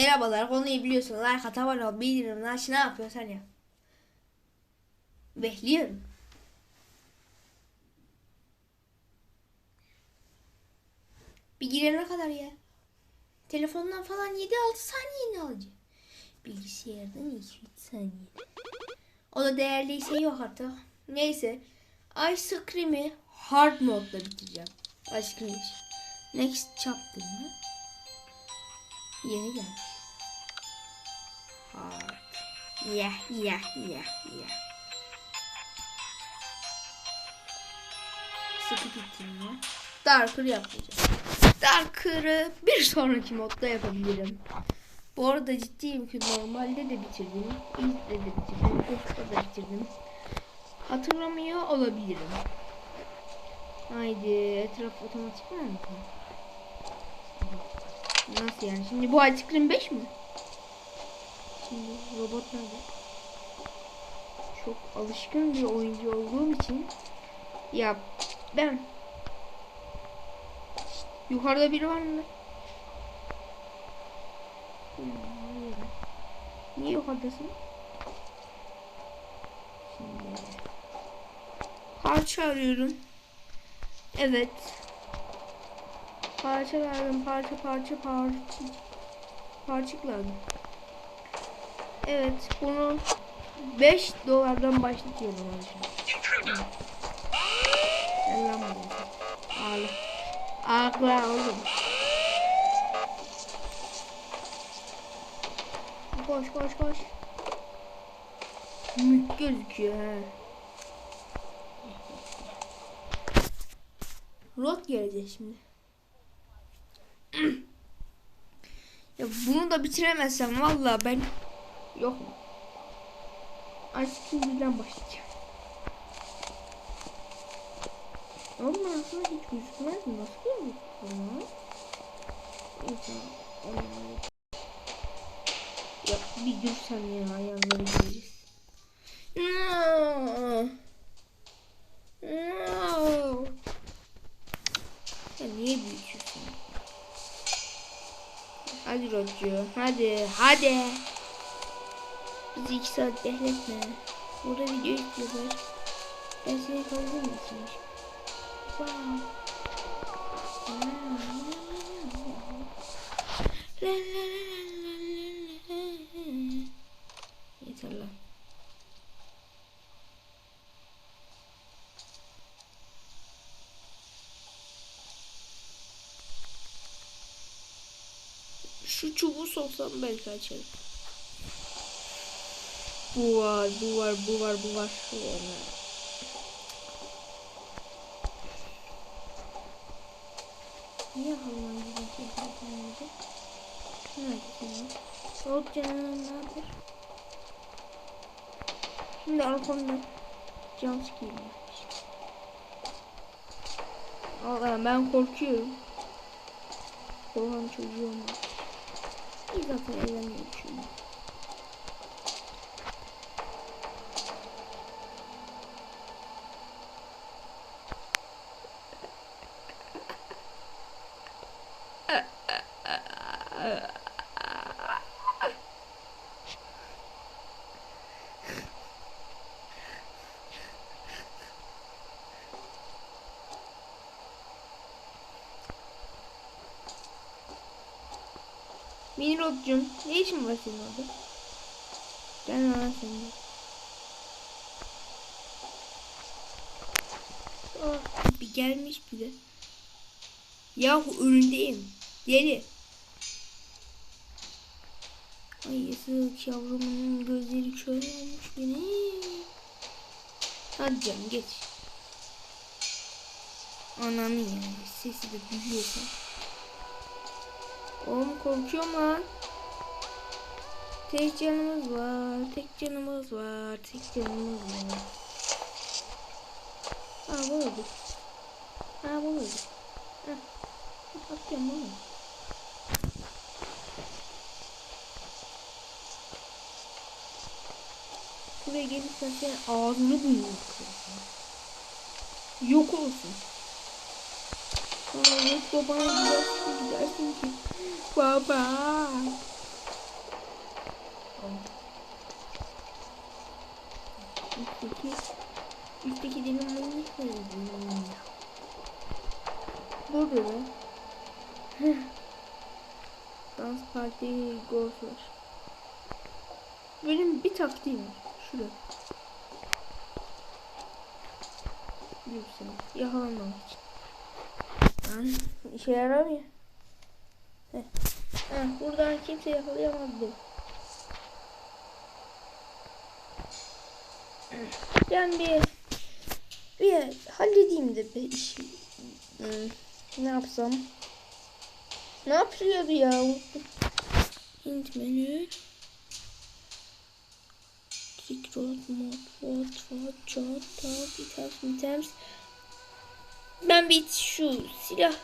Merhabalar konuyu biliyorsun. Like at abone ol bildirim aç ne yapıyorsan yap. Bekliyorum. Bir girene kadar ya. Telefondan falan 7-6 saniyeni alacak. Bilgisayardan 2-3 saniye. O da değerliyse yok artık. Neyse. Ice Cream'i hard modda bitireceğim. Hiç. Next chapter mı? Yeni gelmiş. Hard. Yeah, yeah, yeah, yeah. Sıkı bitirme. Darker yapmayacağım. Darker'ı bir sonraki modda yapabilirim. Bu arada ciddiyim ki normalde de bitirdim. İlk de bitirdim. Ufuk'ta da bitirdim. Hatırlamıyor olabilirim. Haydi etraf otomatik mi? Nasıl yani? Şimdi bu Cream 5 mi? Şimdi robot nerede? Çok alışkın bir oyuncu olduğum için ya ben yukarıda biri var mı? Niye yukarıdasın? Parça arıyorum. Evet. Parça lazım. Parça parça parça. Parçık lazım. Evet bunu 5 dolardan başlatıyorum arkadaşlar. Gel lan buraya. Oğlum. Koş koş koş. Mük gözüküyor he. Rot gelecek şimdi. ya bunu da bitiremezsem valla ben yok mu? Artık birden başlayacağım. Ama aslında hiç gözükmez mi? Nasıl gözüküyor? Olmadı. Ya bir dursan ya ayağları göreceğiz. No. No. Ya niye büyütüyorsun? Hadi Rocu. Hadi. Hadi. Bizi iki saat bekletme. Burada video izliyorlar. Ben seni için. Wow. La la la la la la. Yeter lan. Şu çubuğu soksam belki açarım. Bu var, bu var, bu var, bu var. Yani. Niye Alman gibi yapıyordu? Neredesin? Soğuk canım ne yapar? Şimdi arkamda cam sikiyim. Allah'ım ben korkuyorum. Korkan çocuğum var. İyi zaten evlenmeyi düşünüyorum. Mini Robcum ne işin var senin orada? Gel lan sen de. Ah, bir gelmiş bir de. Yahu önündeyim. Deli. Ay yazık yavrumun gözleri kör olmuş benim. Hadi canım geç. Ananı yani sesi de duyuyorsan. Oğlum korkuyorum lan. Tek canımız var, tek canımız var, tek canımız var. Ha bu öldü. Ha bu öldü. Ha. Atıyorum bunu. Şuraya gelirsen senin ağzını duyuyor. Yok olsun. Sonra yok babana gidersin gidersin ki. Baba. Üstteki üstteki dinamayı ne koyayım? Burada mı? Dans parti golf. Benim bir taktiğim. Şurada. Yüksel. Yakalamak için. işe yaramıyor. Heh. Buradan kimse yakalayamaz beni. Ben bir bir halledeyim de bir işi. Hmm, ne yapsam? Ne yapıyordu ya? Hint menü. Trick road mod, what, what, chart, items, items. Ben bir şu silah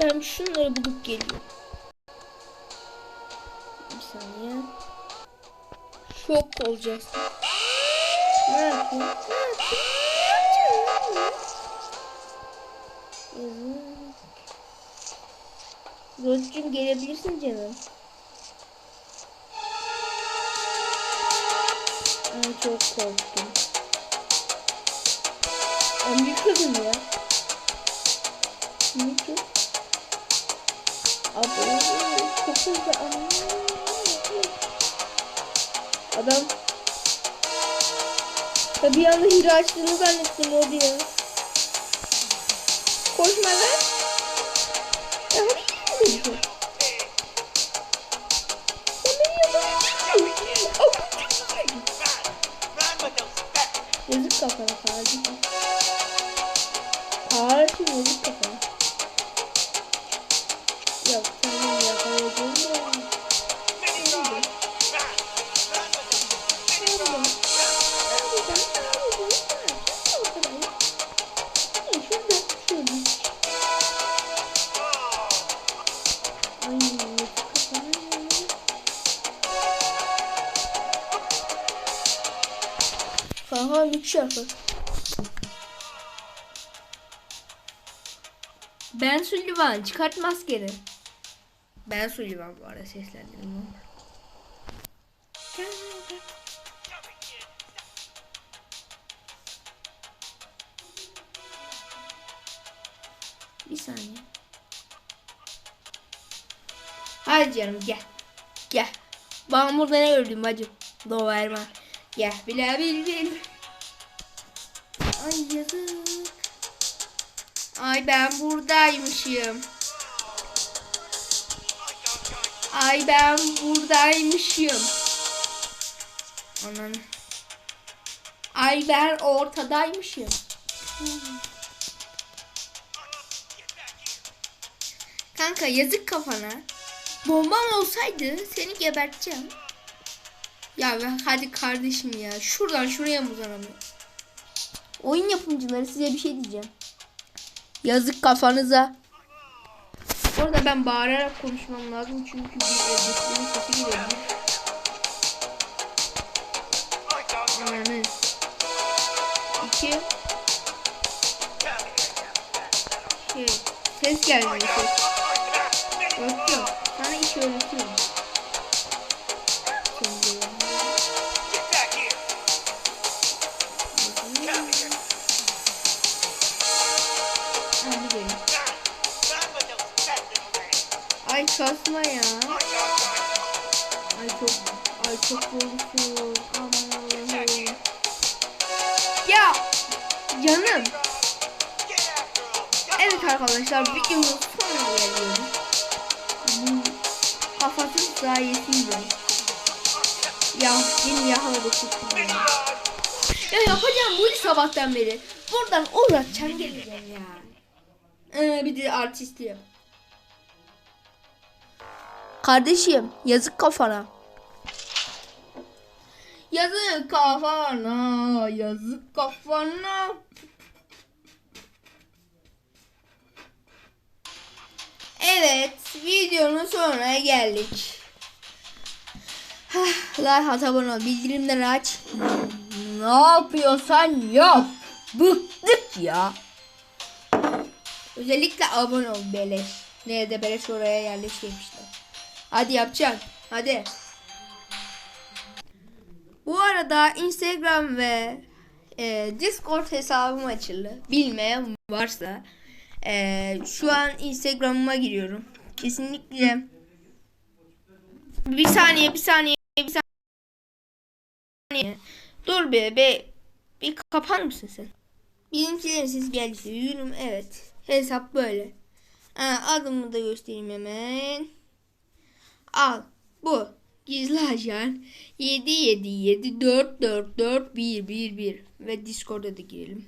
ben şunları bulup geliyorum. Bir saniye. Şok olacaksın. Ne yapayım? Ne yapayım? Gözcüm gelebilirsin canım. Ay çok korktum. Ben bir kızım ya. Ne ki? Abi çok hızlı. Adam ya bir anda hile açtığını zannettim o diye. Koşma lan. Ya hadi gidelim. Yazık kafana kardeşim. Kardeşim yazık kafana. Kanka lük şarkı. Ben Sullivan çıkart maskeni. Ben Sullivan bu arada seslendirdim onu. Bir saniye. Hadi canım gel. Gel. Ben burada ne gördüm bacım? Doberman. Gel bile bil bil. Ay yazık. Ay ben buradaymışım. Ay ben buradaymışım. Anan. Ay ben ortadaymışım. Kanka yazık kafana. Bombam olsaydı seni geberteceğim. Ya ben hadi kardeşim ya. Şuradan şuraya mı uzanamıyor? Oyun yapımcıları size bir şey diyeceğim. Yazık kafanıza. Bu arada ben bağırarak konuşmam lazım çünkü bir evdekinin sesi geliyor. Ananı. İki. Şey, ses gelmiyor ses. Yok. Sana iş öğretiyorum. Kasma ya. Ay çok ay çok korkuyorum. Aman Allah'ım. Ya canım. Evet arkadaşlar videonun sonuna geliyorum. Bu kafasız sayesinde. Ya yeni yakaladık ya. Ya yapacağım bunu sabahtan beri. Buradan uğraşacağım geleceğim ya. Ee, bir de artist yap. Kardeşim yazık kafana. Yazık kafana, yazık kafana. Evet, videonun sonuna geldik. Like abone ol, bildirimleri aç. Ne yapıyorsan yap. Bıktık ya. Özellikle abone ol beleş. Nerede beleş oraya yerleştirmişler. Hadi yapacaksın. Hadi. Bu arada Instagram ve e, Discord hesabım açıldı. Bilmeyen varsa e, şu an Instagram'ıma giriyorum. Kesinlikle bir saniye bir saniye bir saniye. Dur be be bir kapar mısın sen? Bizimkilerin sesi geldi. Yürüm evet. Hesap böyle. Ha, adımı da göstereyim hemen. Al. Bu. Gizli ajan 777 444 111 ve Discord'a da girelim.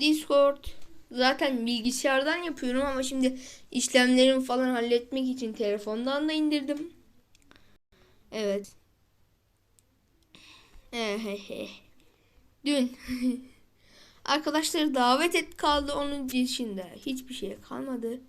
Discord zaten bilgisayardan yapıyorum ama şimdi işlemlerimi falan halletmek için telefondan da indirdim. Evet. Ehehe. Dün arkadaşları davet et kaldı onun dışında hiçbir şey kalmadı.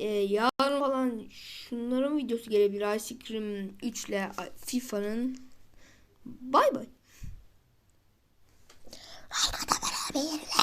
Ee, yarın falan şunların videosu gelebilir. Ice Cream 3 ile FIFA'nın. Bay bay. Beraber